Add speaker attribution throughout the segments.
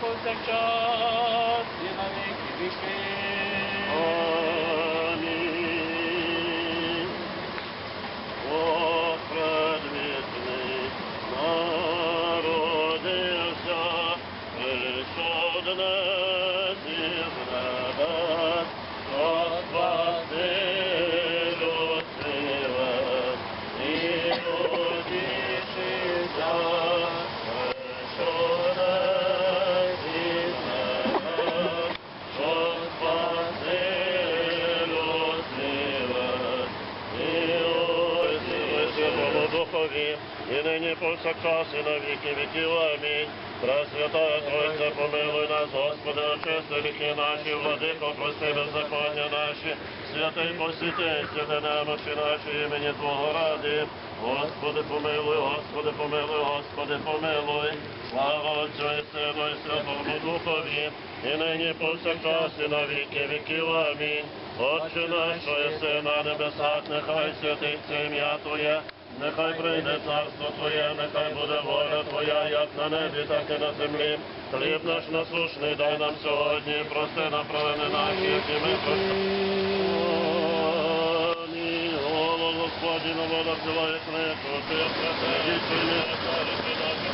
Speaker 1: повсякчас і на віки віки.
Speaker 2: Духові, і нині повсякчас, і на віки віків. Амінь. Пресвятая Тройця, помилуй нас, Господи, очисти гріхи наші, владико, прости беззаконня наші, святий посвяти, святи немочі наші, імені Твого ради. Господи, помилуй, Господи, помилуй, Господи, помилуй. Слава Отцю і Сину і Святому Духові, і нині повсякчас, і на віки віків. Амінь. Отче наш, що єси на небесах, нехай святиться ім'я Твоє, нехай прийде царство Твоє, нехай буде воля Твоя, як на небі, так і на землі. Хліб наш насушний дай нам сьогодні, прости нам провини наші, які ми Амінь. Голос Господні на водах зілає книгу, ти святий, сильний, царі,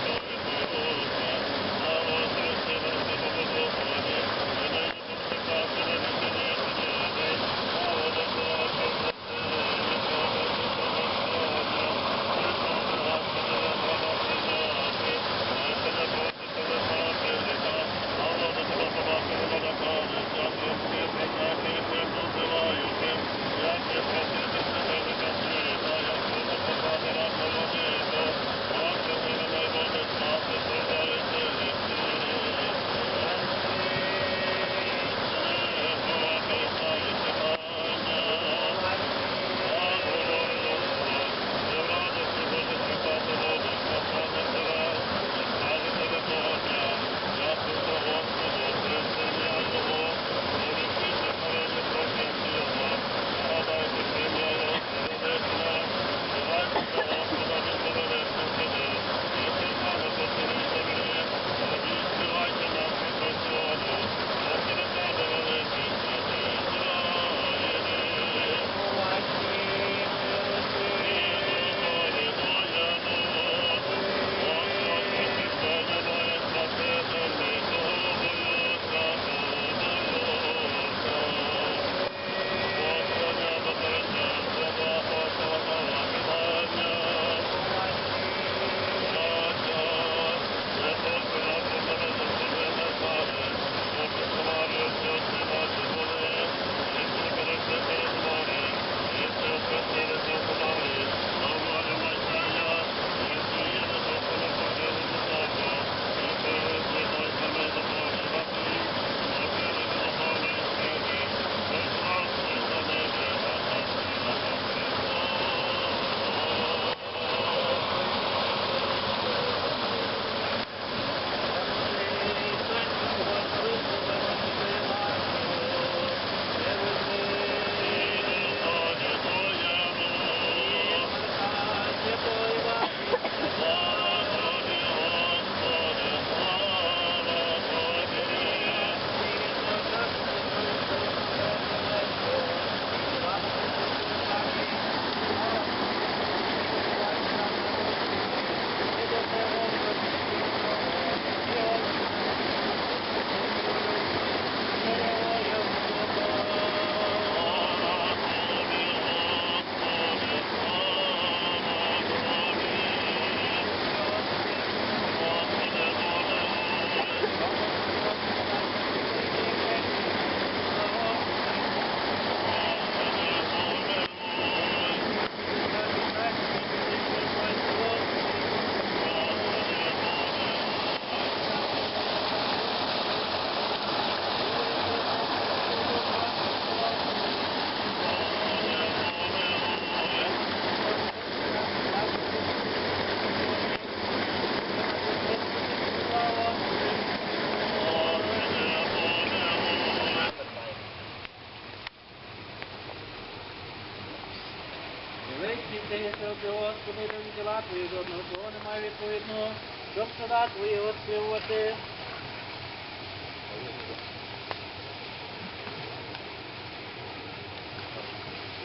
Speaker 1: твої жодного слова немає відповідного, щоб суда твої співати.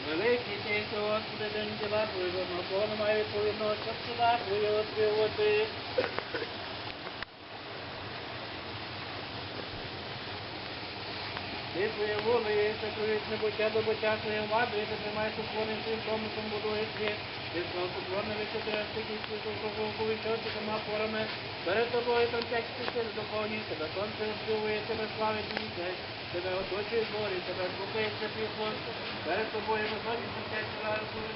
Speaker 1: Великий ти Господи, день діла твої жодного слова немає відповідного, щоб суда твої співати. Ти своє волеєшся, колись небуття до буття своєї матері, ти тримаєшся своїм сім, тому будуєш світ. Ти склав сотворне вичотиря стільки світу, кругову чорти двома порами. Перед тобою п'ять стихів доповнює тебе, сонце впливує, тебе славить місяць. Тебе оточує зорі, тебе слухається післо. Перед тобою виходить місяць,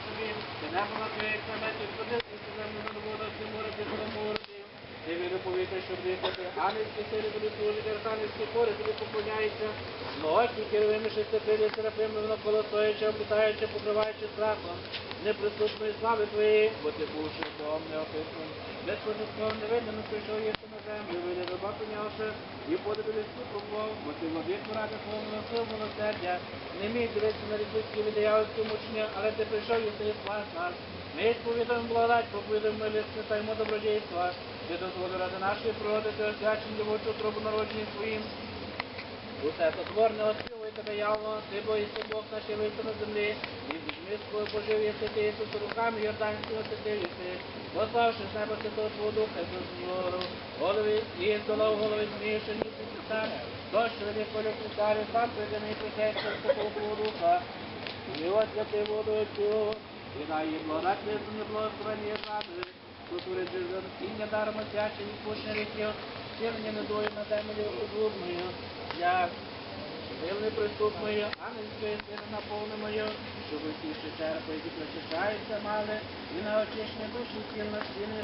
Speaker 1: тобі. Ти твоїх наметів, ходи, ти землю над водою, ти море, ти море, ти вірю повітря, щоб дихати, ангельські сили будуть служити, архангельські хори тобі поклоняються. Ночі керуємо шестикрилі серафими навколо стоячи, облітаючи, покриваючи страхом. Неприступної слави твоєї, бо ти бувши дом неописаним. Без пожитком невидним прийшов єси на землю, вийде доба конявши, і подати людську пробов, бо ти владик ради свого сил милосердя. Не міг дивитися на різницькі відеявські мучення, але ти прийшов і спас нас. Ми сповідуємо благодать, проповідуємо милість, несаймо добродійства. Ти дозволив ради нашої природи, ти освячень дівочу трубу народжені своїм. Усе сотворне оспівує тебе явно, ти бо боїшся Бог наші лиця на землі, і візьми свою пожив єси ти, Ісус, руками Йорданського святив єси, пославши з неба святого Твого Духа, Ісус, Вору, голови, і здолав голови зміївши ніси так, дощ велик полю критарі, сам прийдений прихечка святого Твого Духа, і от святий водою цю, і на її благодать не благословення радує, Культури зерціння даром освячені, відпущення ріків, сильні недої на землі розумною, як сильний приступною, ангельської сили наповненою, щоб усі ще черпи, які прочищаються, мали, і на очищення душі тіл на стіни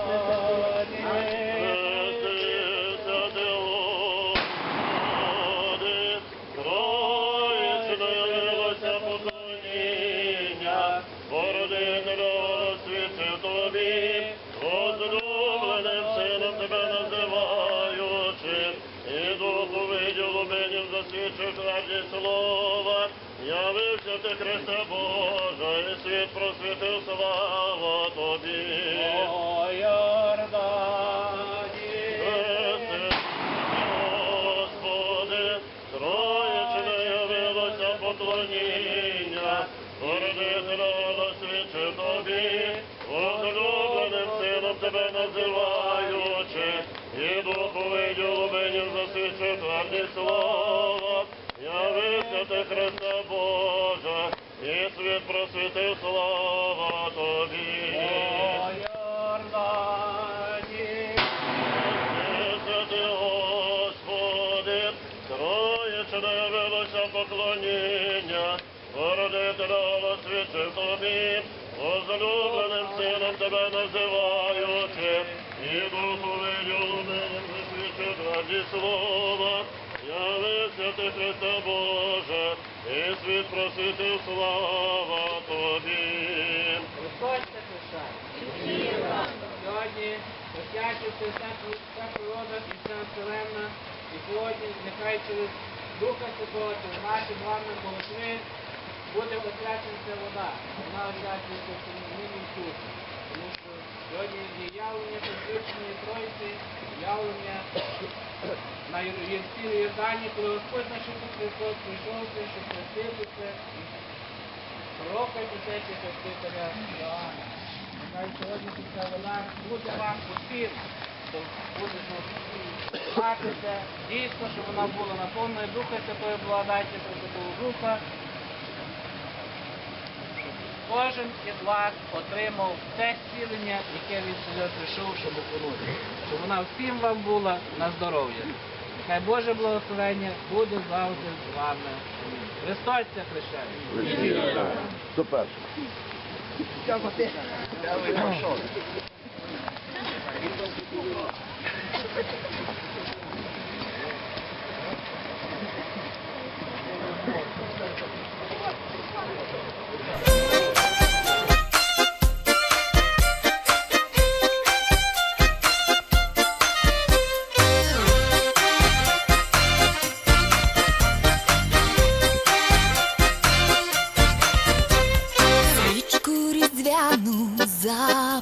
Speaker 2: поклоніння, Породителя свідчив тобі, возлюбленим сином тебе називаючи, і духу виділу мені засвідчив тверді слова, явився ти Христе Боже, і світ просвітив слава тобі. Святи Господи, Троєчне явилося поклоніння, Породителя свідчив тобі, возлюбленим сином тебе називаючи, і духу виділеним засвідчив тверді слова, явився ти Христе Боже, і світ просвітив слава тобі.
Speaker 1: Це пишає. Сьогодні освячується вся, природа і вся вселенна. І сьогодні нехай через Духа Святого, через наші вами молитви буде освячена ця вода. Вона освячується в нині тут. Тому що сьогодні є явлення Всевишньої Тройці, явлення на Єрсі Йордані, коли Господь наш Ісус Христос прийшов, щоб хреститися пророка Писечі Хрестителя Іоанна. Нехай сьогодні ця вода буде вам усім, хто буде матися, дійсно, щоб вона була наповнена Духа Святої благодаті Святого Духа. Кожен із вас отримав те зцілення, яке він сюди прийшов, щоб окунути. Щоб вона всім вам була на здоров'я. Хай Боже благословення буде завжди з вами. Христос це хрещає.
Speaker 3: Супер.